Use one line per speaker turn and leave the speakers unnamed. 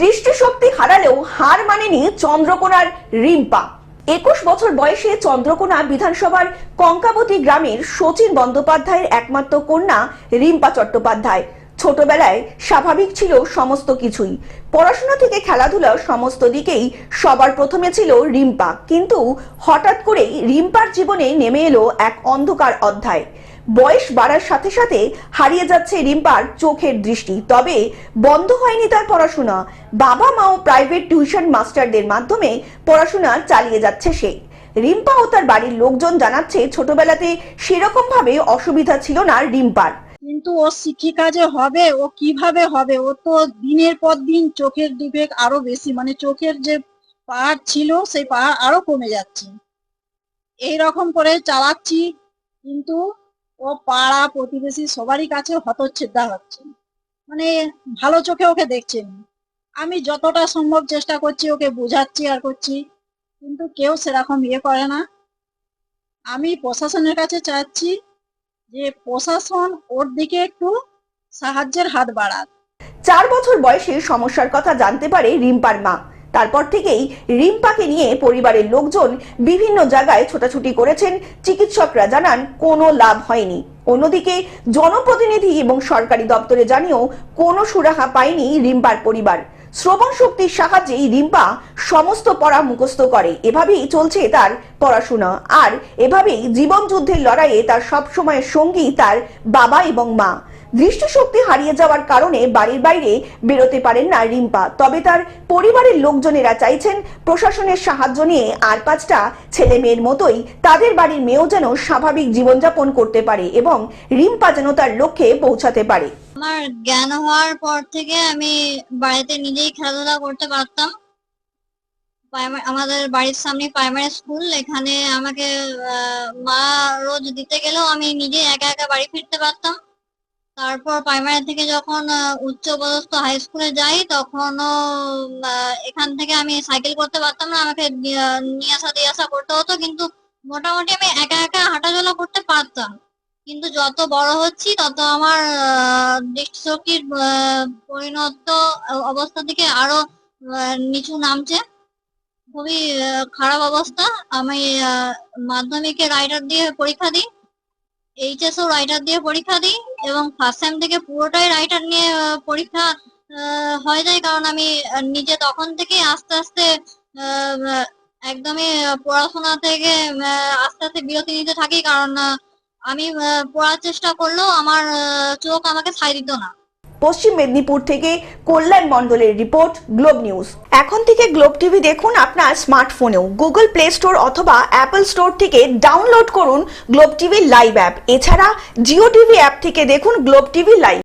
দৃষ্টিশক্তি হারালেও হার মানেনি চন্দ্রকোনার রিম্পা। একুশ বছর বয়সে চন্দ্রকোনা বিধানসভার কঙ্কাবতী গ্রামের শচীন বন্দ্যোপাধ্যায়ের একমাত্র কন্যা রিম্পা চট্টোপাধ্যায়। ছোটবেলায় স্বাভাবিক ছিল সমস্ত কিছুই। পড়াশোনা থেকে খেলাধুলা সমস্ত দিকেই সবার প্রথমে ছিল রিম্পা। কিন্তু হঠাৎ করেই রিম্পার জীবনে নেমে এলো এক অন্ধকার অধ্যায়। বয়স বাড়ার সাথে সাথে হারিয়ে যাচ্ছে রিম্পার চোখের দৃষ্টি। তবে বন্ধ হয়নি তার পড়াশোনা। বাবা মাও প্রাইভেট টিউশন মাস্টারদের মাধ্যমে পড়াশোনা চালিয়ে যাচ্ছে সে। রিম্পা ও তার বাড়ির লোকজন জানাচ্ছে, ছোটবেলাতে সেরকম ভাবে অসুবিধা ছিল না রিম্পার।
কিন্তু ও শিক্ষিকা যে হবে, ও কীভাবে হবে? ও তো দিনের পর দিন চোখের ডিফেক্ট আরও বেশি। মানে চোখের যে পাহাড় ছিল, সেই পাহাড় আরও কমে যাচ্ছে। এই রকম করে চালাচ্ছি, কিন্তু ও পাড়া প্রতিবেশী সবারই কাছে হতচ্ছেদা হচ্ছে। মানে ভালো চোখে ওকে দেখছেন আমি যতটা সম্ভব চেষ্টা করছি ওকে বোঝাচ্ছি আর করছি, কিন্তু কেউ সেরকম ইয়ে করে না। আমি প্রশাসনের কাছে চাচ্ছি যে প্রশাসন ওর দিকে একটু সাহায্যের হাত বাড়াক।
চার বছর বয়সে সমস্যার কথা জানতে পারে রিম্পার মা। তারপর থেকেই রিম্পাকে নিয়ে পরিবারের লোকজন বিভিন্ন জায়গায় ছোটাছুটি করেছেন। চিকিৎসকরা জানান, কোনো লাভ হয়নি। অন্যদিকে জনপ্রতিনিধি এবং সরকারি দপ্তরে জানিয়েও কোনো সুরাহা পায়নি রিম্পার পরিবার। শ্রবণ শক্তির সাহায্যেই রিম্পা সমস্ত পড়া মুখস্থ করে। এভাবেই চলছে তার পড়াশোনা। আর এভাবেই জীবন যুদ্ধের লড়াইয়ে তার সবসময় সঙ্গী তার বাবা এবং মা। দৃষ্টিশক্তি হারিয়ে যাওয়ার কারণে বাড়ির বাইরে বেরোতে পারেন না রিম্পা। তবে তার পরিবারের লোকজনেরা চাইছেন প্রশাসনের সাহায্য নিয়ে আর পাঁচটা ছেলে মেয়ের মতোই তাদের বাড়ির মেয়েও যেন স্বাভাবিক জীবনযাপন করতে পারে এবং রিম্পা যেন তার লক্ষ্যে পৌঁছাতে পারে।
আমার জ্ঞান হওয়ার পর থেকে আমি বাড়িতে নিজেই খেলাধুলা করতে পারতাম। আমাদের বাড়ির সামনে প্রাইমারি স্কুল এখানে আমাকে মা রোজ দিতে গেলেও আমি নিজে একা একা বাড়ি ফিরতে পারতাম। তারপর প্রাইমারি থেকে যখন আহ, উচ্চ পদস্থ হাই স্কুলে যাই তখনও এখান থেকে আমি সাইকেল করতে পারতাম না। আমাকে নিয়ে নিয়ে আসা দিয়ে আসা করতে হতো। কিন্তু মোটামুটি আমি একা একা হাঁটাচলা করতে পারতাম। কিন্তু যত বড় হচ্ছি তত আমার দৃষ্টিশক্তির পরিণত অবস্থা থেকে আরও নিচু নামছে। খুবই খারাপ অবস্থা। আমি মাধ্যমিকে রাইটার দিয়ে পরীক্ষা দিই। এইচএসও রাইটার দিয়ে পরীক্ষা দিই এবং ফার্স্ট সেম থেকে পুরোটাই রাইটার নিয়ে পরীক্ষা হয়ে যায়। কারণ আমি নিজে তখন থেকে আস্তে আস্তে একদমই পড়াশোনা থেকে আস্তে আস্তে বিরতি নিতে থাকি। কারণ আমি পড়ার চেষ্টা করলেও আমার চোখ আমাকে ছাই দিত না।
পশ্চিম মেদিনীপুর থেকে কল্যাণ মণ্ডলের রিপোর্ট, গ্লোব নিউজ। এখন থেকে গ্লোব টিভি দেখুন আপনার স্মার্টফোনেও। গুগল প্লে স্টোর অথবা অ্যাপল স্টোর থেকে ডাউনলোড করুন গ্লোব টিভি লাইভ অ্যাপ। এছাড়া জিও টিভি অ্যাপ থেকে দেখুন গ্লোব টিভি লাইভ।